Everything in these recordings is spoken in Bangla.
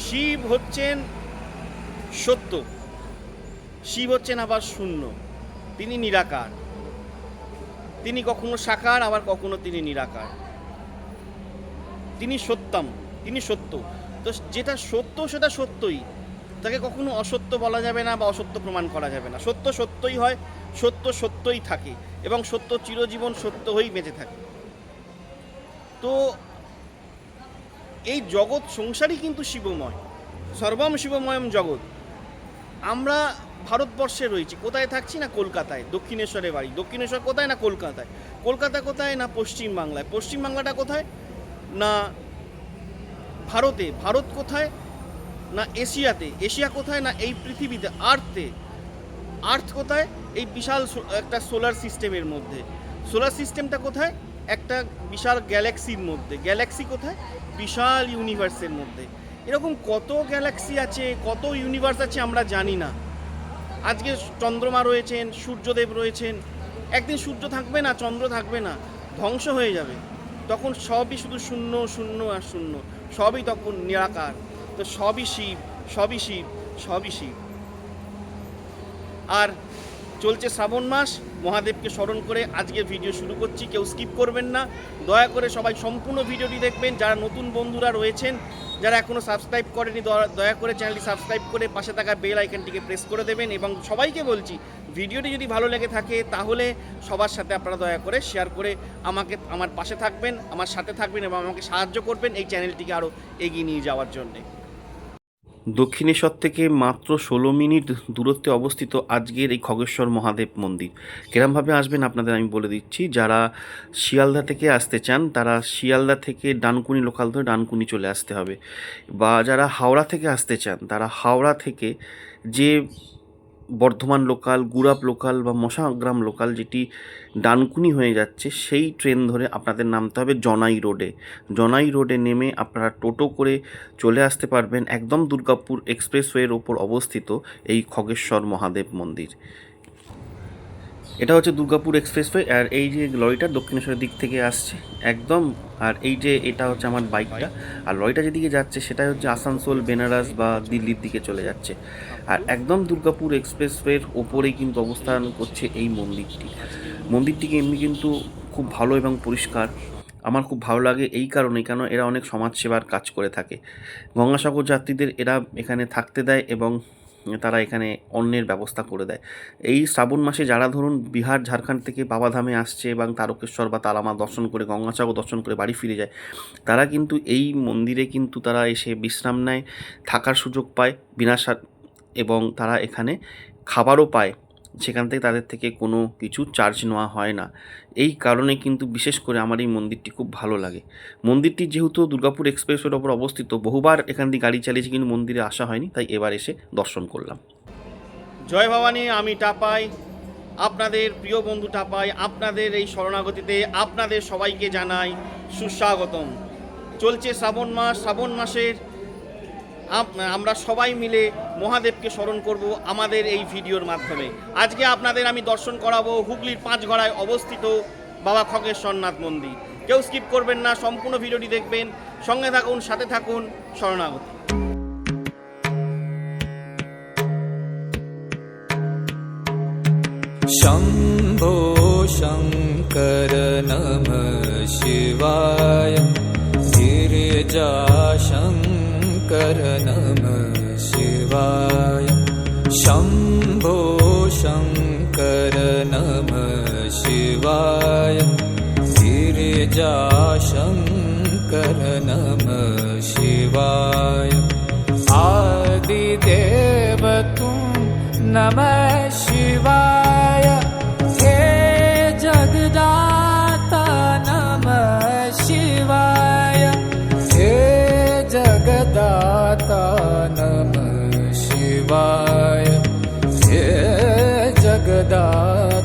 শিব হচ্ছেন সত্য। শিব হচ্ছেন আবার শূন্য। তিনি নিরাকার। তিনি কখনো সাকার, আবার কখনো তিনি নিরাকার। তিনি সত্যম, তিনি সত্য। তো যেটা সত্য, সেটা সত্যই। তাকে কখনো অসত্য বলা যাবে না বা অসত্য প্রমাণ করা যাবে না। সত্য সত্যই হয়, সত্য সত্যই থাকে এবং সত্য চিরজীবন সত্য হয়েই বেঁচে থাকে। তো এই জগৎ সংসারই কিন্তু শিবময়, সর্বম শিবময়ম জগৎ। আমরা ভারতবর্ষে রয়েছি, কোথায় থাকছি না কলকাতায়? দক্ষিণেশ্বরে বাড়ি। দক্ষিণেশ্বর কোথায় না কলকাতায়? কলকাতা কোথায় না পশ্চিম বাংলায়? পশ্চিম বাংলাটা কোথায়? না ভারতে। ভারত কোথায়? না এশিয়াতে। এশিয়া কোথায়? না এই পৃথিবীতে। আর্থে। আর্থ কোথায়? এই বিশাল একটা সোলার সিস্টেমের মধ্যে। সোলার সিস্টেমটা কোথায়? একটা বিশাল গ্যালাক্সির মধ্যে। গ্যালাক্সি কোথায়? বিশাল ইউনিভার্সের মধ্যে। এরকম কত গ্যালাক্সি আছে, কত ইউনিভার্স আছে আমরা জানি না। আজকে চন্দ্রমা রয়েছেন, সূর্যদেব রয়েছেন। একদিন সূর্য থাকবে না, চন্দ্র থাকবে না, ধ্বংস হয়ে যাবে। তখন সবই শুধু শূন্য শূন্য আর শূন্য। সবই তখন নিরাকার। তো সবই শিব সবই শিব সবই শিব। আর চলছে শ্রাবণ মাস। মহাদেবকে স্মরণ করে আজকে ভিডিও শুরু করছি। কেউ স্কিপ করবেন না। দয়া করে সবাই সম্পূর্ণ ভিডিওটি দেখবেন। যারা নতুন বন্ধুরা রয়েছেন, যারা এখনও সাবস্ক্রাইব করেনি দয়া- করে চ্যানেলটি সাবস্ক্রাইব করে পাশে থাকা বেল আইকনটিকে প্রেস করে দেবেন এবং সবাইকে বলছি, ভিডিওটি যদি ভালো লেগে থাকে, তাহলে সবার সাথে আপনারা দয়া করে শেয়ার করে আমাকে, আমার পাশে থাকবেন, আমার সাথে থাকবেন এবং আমাকে সাহায্য করবেন এই চ্যানেলটিকে আরও এগিয়ে নিয়ে যাওয়ার জন্যে। দক্ষিণেশ্বর থেকে মাত্র ষোলো মিনিট দূরত্বে অবস্থিত আজকের এই খগেশ্বর মহাদেব মন্দির। কিরমভাবে আসবেন আপনাদের আমি বলে দিচ্ছি। যারা শিয়ালদা থেকে আসতে চান, তারা শিয়ালদা থেকে ডানকুনি লোকাল ধরে ডানকুনি চলে আসতে হবে। বা যারা হাওড়া থেকে আসতে চান, তারা হাওড়া থেকে যে বর্ধমান লোকাল গুড়াপ লোকাল বা মশাগ্রাম লোকাল যেটি ডানকুনি হয়ে যাচ্ছে, সেই ট্রেন ধরে আপনাদের নামতে হবে জনাই রোডে জনাই রোডে নেমে আপনারা টোটো করে চলে আসতে পারবেন একদম দুর্গাপুর এক্সপ্রেসওয়ের ওপর অবস্থিত এই খগেশ্বর মহাদেব মন্দির। এটা হচ্ছে দুর্গাপুর এক্সপ্রেসওয়ে, আর এই যে লরিটা দক্ষিণেশ্বরের দিক থেকে আসছে একদম, আর এই যে এটা হচ্ছে আমার বাইকটা, আর লরিটা যেদিকে যাচ্ছে সেটা হচ্ছে আসানসোল, বেনারস বা দিল্লির দিকে চলে যাচ্ছে। আর একদম দুর্গাপুর এক্সপ্রেসওয়ের ওপরেই কিন্তু অবস্থান করছে এই মন্দিরটি। মন্দিরটিকে এমনি কিন্তু খুব ভালো এবং পরিষ্কার। আমার খুব ভালো লাগে এই কারণেই, কেন এরা অনেক সমাজসেবার কাজ করে থাকে। গঙ্গাসাগর যাত্রীদের এরা এখানে থাকতে দেয় এবং তারা এখানে অন্যের ব্যবস্থা করে দেয়। এই শ্রাবণ মাসে যারা ধরুন বিহার, ঝাড়খণ্ড থেকে বাবাধামে আসছে এবং তারকেশ্বর বা তারামা দর্শন করে, গঙ্গাসাগর দর্শন করে বাড়ি ফিরে যায়, তারা কিন্তু এই মন্দিরে কিন্তু তারা এসে বিশ্রাম নেয়, থাকার সুযোগ পায় বিনা স্বা- এবং তারা এখানে খাবারও পায়। সেখান থেকে তাদের থেকে কোনো কিছু চার্জ নেওয়া হয় না। এই কারণে কিন্তু বিশেষ করে আমার এই মন্দিরটি খুব ভালো লাগে। মন্দিরটি যেহেতু দুর্গাপুর এক্সপ্রেসওয়ের ওপর অবস্থিত, বহুবার এখান দিয়ে গাড়ি চালিয়েছি কিন্তু মন্দিরে আসা হয়নি, তাই এবার এসে দর্শন করলাম। জয় ভবানী, আমি টাপাই, আপনাদের প্রিয় বন্ধু টাপাই, আপনাদের এই শরণাগতিতে আপনাদের সবাইকে জানাই সুস্বাগতম। চলছে শ্রাবণ মাস, শ্রাবণ মাসের আমরা সবাই মিলে মহাদেবকে স্মরণ করব আমাদের এই ভিডিওর মাধ্যমে। আজকে আপনাদের আমি দর্শন করাবো হুগলির পাঁচগড়ায় অবস্থিত বাবা খগেশ্বরনাথ মন্দির। কেউ স্কিপ করবেন না, সম্পূর্ণ ভিডিওটি দেখবেন। সঙ্গে থাকুন, সাথে থাকুন, শরণাগতি। শম্ভো गिरिजाशङ्कर नमः शिवाय। आदिदेव तुं नमः शिवाय। हे जगदाता नमः शिवाय। हे जगदाता नमः शिवाय। हे जगदाता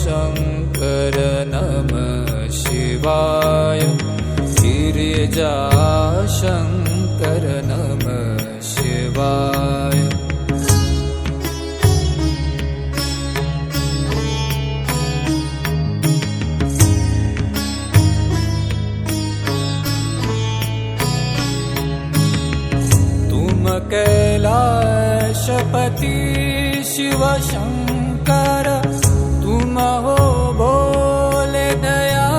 शङ्कर नम शिवाय। श्रीरजाशङ्कर नम शिवाय कैलाशपति शिव शङ्कर तुम हो बोले दया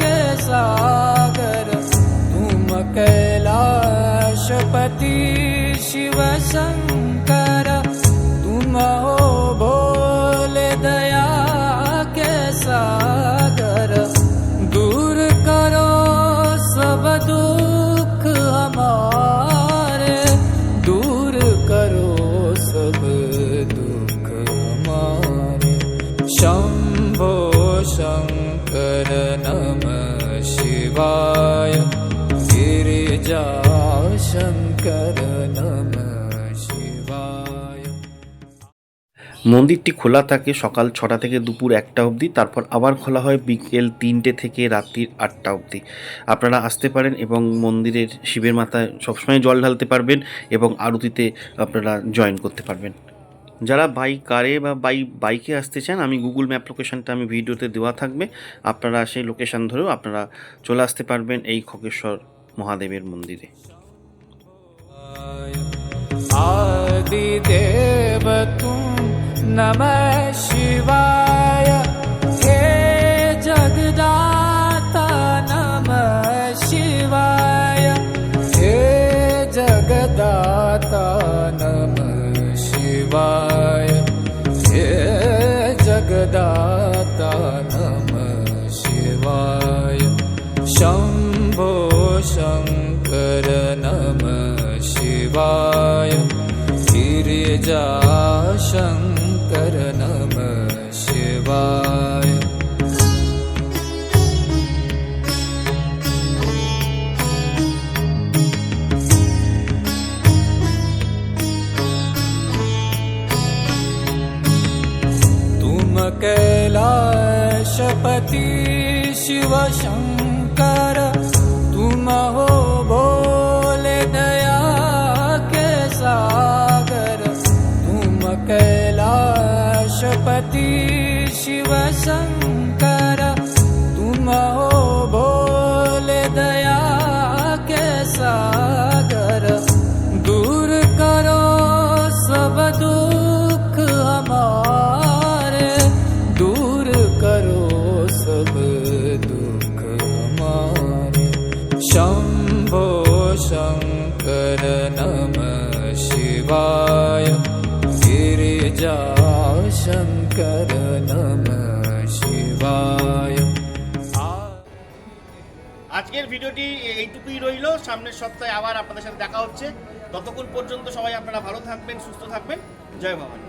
के सागर। तुम कैलाशपति शिव शंकर। तुम हो बोले दया के सागर। दूर करो सब दुख মন্দিরটি খোলা থাকে সকাল ছটা থেকে দুপুর একটা অবধি, তারপর আবার খোলা হয় বিকেল তিনটে থেকে রাত্রির আটটা অবধি। আপনারা আসতে পারেন এবং মন্দিরের শিবের মাথায় সবসময় জল ঢালতে পারবেন এবং আরতিতে আপনারা জয়েন করতে পারবেন। যারা বাই কারে বা বাই বাইকে আসতে চান, আমি গুগল ম্যাপ লোকেশানটা আমি ভিডিওতে দেওয়া থাকবে। আপনারা সেই লোকেশন ধরেও আপনারা চলে আসতে পারবেন এই খগেশ্বর মহাদেবের মন্দিরে আদিদেব তুম নম শিবায় হে জগদাতা নম শিবায় হে জগদাতা নম শিবায় शिवाय गिरिजा शङ्कर नमः शिवाय। तुम कैलाशपति शिव शंकर तुम हो बोले गणपती शिवशङ्कर शंकर नमः शिवाय আজকের ভিডিওটি এইটুকুই রইলো সামনের সপ্তাহে আবার আপনাদের সাথে দেখা হচ্ছে ততক্ষণ পর্যন্ত সবাই আপনারা ভালো থাকবেন সুস্থ থাকবেন জয় ভবানী